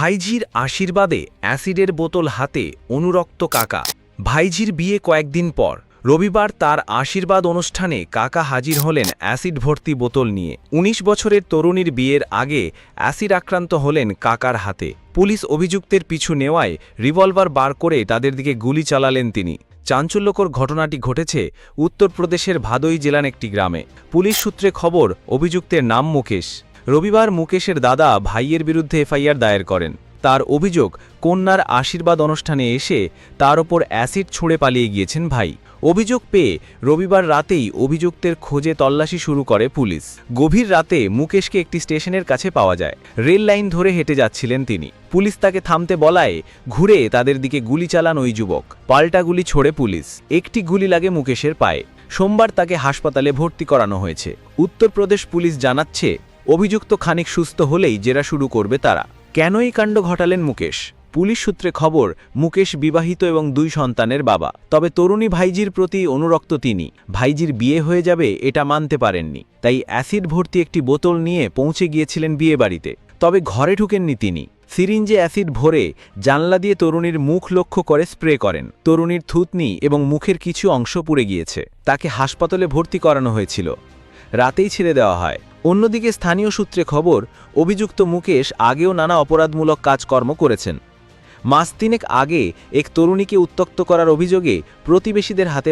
ভাইঝির আশীর্বাদে অ্যাসিডের বোতল হাতে অনুরক্ত কাকা। ভাইঝির বিয়ে কয়েকদিন পর। রবিবার তার আশীর্বাদ অনুষ্ঠানে কাকা হাজির হলেন অ্যাসিড ভর্তি বোতল নিয়ে। ১৯ বছরের তরুণীর বিয়ের আগে অ্যাসিড আক্রান্ত হলেন কাকার হাতে। পুলিশ অভিযুক্তের পিছু নেওয়ায় রিভলভার বার করে তাদের দিকে গুলি চালালেন তিনি। চাঞ্চল্যকর ঘটনাটি ঘটেছে উত্তরপ্রদেশের ভাদই জেলার একটি গ্রামে। পুলিশ সূত্রে খবর, অভিযুক্তের নাম মুকেশ। রবিবার মুকেশের দাদা ভাইয়ের বিরুদ্ধে এফআইআর দায়ের করেন। তার অভিযোগ, কন্যার আশীর্বাদ অনুষ্ঠানে এসে তার ওপর অ্যাসিড ছুঁড়ে পালিয়ে গিয়েছেন ভাই। অভিযোগ পেয়ে রবিবার রাতেই অভিযুক্তের খোঁজে তল্লাশি শুরু করে পুলিশ। গভীর রাতে মুকেশকে একটি স্টেশনের কাছে পাওয়া যায়। রেল লাইন ধরে হেঁটে যাচ্ছিলেন তিনি। পুলিশ তাকে থামতে বলায়, ঘুরে তাদের দিকে গুলি চালান ওই যুবক। পাল্টা গুলি ছোড়ে পুলিশ। একটি গুলি লাগে মুকেশের পায়ে। সোমবার তাকে হাসপাতালে ভর্তি করানো হয়েছে। উত্তরপ্রদেশ পুলিশ জানাচ্ছে অভিযুক্ত খানিক সুস্থ হলেই জেরা শুরু করবে তারা। কেন এই কাণ্ড ঘটালেন মুকেশ? পুলিশ সূত্রে খবর, মুকেশ বিবাহিত এবং দুই সন্তানের বাবা। তবে তরুণী ভাইজির প্রতি অনুরক্ত তিনি। ভাইজির বিয়ে হয়ে যাবে এটা মানতে পারেননি। তাই অ্যাসিড ভর্তি একটি বোতল নিয়ে পৌঁছে গিয়েছিলেন বিয়ে বাড়িতে তবে ঘরে ঢুকেননি তিনি। সিরিঞ্জে অ্যাসিড ভরে জানলা দিয়ে তরুণীর মুখ লক্ষ্য করে স্প্রে করেন। তরুণীর থুতনি এবং মুখের কিছু অংশ পুড়ে গিয়েছে। তাকে হাসপাতালে ভর্তি করানো হয়েছিল। রাতেই ছেড়ে দেওয়া হয়। অন্যদিকে স্থানীয় সূত্রে খবর, অভিযুক্ত মুকেশ আগেও নানা অপরাধমূলক কাজকর্ম করেছেন। মাস তিনেক আগে এক তরুণীকে উত্তক্ত করার অভিযোগে প্রতিবেশীদের হাতে